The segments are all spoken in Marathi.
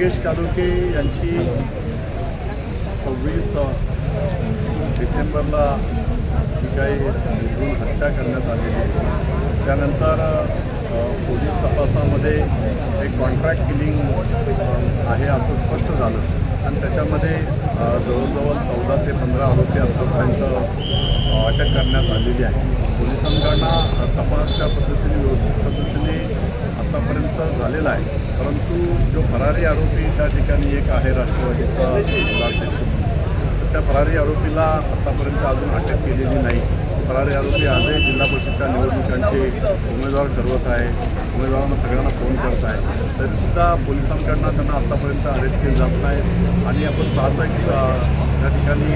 कालुके यांची सव्वीस डिसेंबरला जी काही हत्या करण्यात आलेली त्यानंतर पोलीस तपासामध्ये एक कॉन्ट्रॅक्ट किलिंग आहे असं स्पष्ट झालं. आणि त्याच्यामध्ये जवळजवळ चौदा ते पंधरा आरोपी आतापर्यंत अटक करण्यात आलेली आहे. पोलिसांकडनं तपास त्या पद्धतीने व्यवस्थित पद्धतीने आतापर्यंत झालेला आहे. परंतु जो फरारी आरोपी त्या ठिकाणी एक आहे राष्ट्रवादीचा जिल्हाध्यक्ष म्हणून. तर त्या फरारी आरोपीला आतापर्यंत अजून अटक केलेली नाही. फरारी आरोपी आजही जिल्हा परिषदच्या निवडणुकांचे उमेदवार ठरवत आहे. उमेदवारांना सगळ्यांना फोन करत आहे. तरीसुद्धा पोलिसांकडनं त्यांना आतापर्यंत अरेस्ट केलं जात नाही. आणि आपण पाहतो आहे की त्या ठिकाणी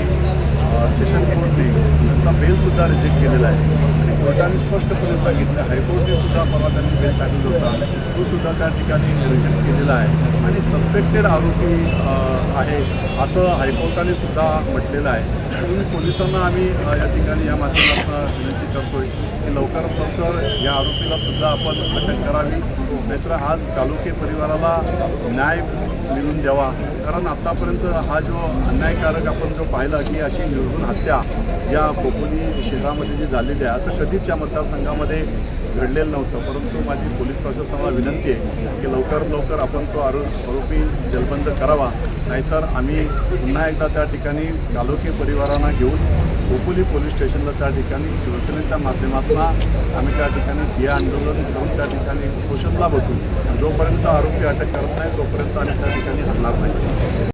सेशन कोर्टने त्यांचा बेलसुद्धा रिजेक्ट केलेला आहे. कोर्टाने स्पष्टपणे सांगितलं हायकोर्टने सुद्धा परवा त्यांनी बेल टाकलेला होता. तो सुद्धा त्या ठिकाणी निरीक्षण केलेला आहे. सस्पेक्टेड आरोपी आहे असं हायकोर्टाने सुद्धा म्हटलेलं आहे. म्हणून पोलिसांना आम्ही या ठिकाणी या माध्यमातून विनंती करतोय की लवकरात लवकर या आरोपीला सुद्धा आपण अटक करावी. नाहीतर आज कालुके परिवाराला न्याय मिळून द्यावा. कारण आतापर्यंत हा जो अन्यायकारक आपण जो पाहिला की अशी निर्घृण हत्या या खोपोली शहरामध्ये जी झालेली आहे असं कधीच या मतदारसंघामध्ये घडलेलं नव्हतं. परंतु माझी पोलीस प्रशासनाला विनंती आहे की लवकरात लवकर आपण तो आरो आरोपी जलबंद करावा. नाहीतर आम्ही पुन्हा एकदा त्या ठिकाणी तालुके परिवारांना घेऊन खोपोली पोलीस स्टेशनला त्या ठिकाणी शिवसेनेच्या माध्यमातून आम्ही त्या ठिकाणी ठिय्या आंदोलन करून त्या ठिकाणी उपोषणला बसू. जोपर्यंत आरोपी अटक करत नाही तोपर्यंत आम्ही त्या ठिकाणी हलणार नाही.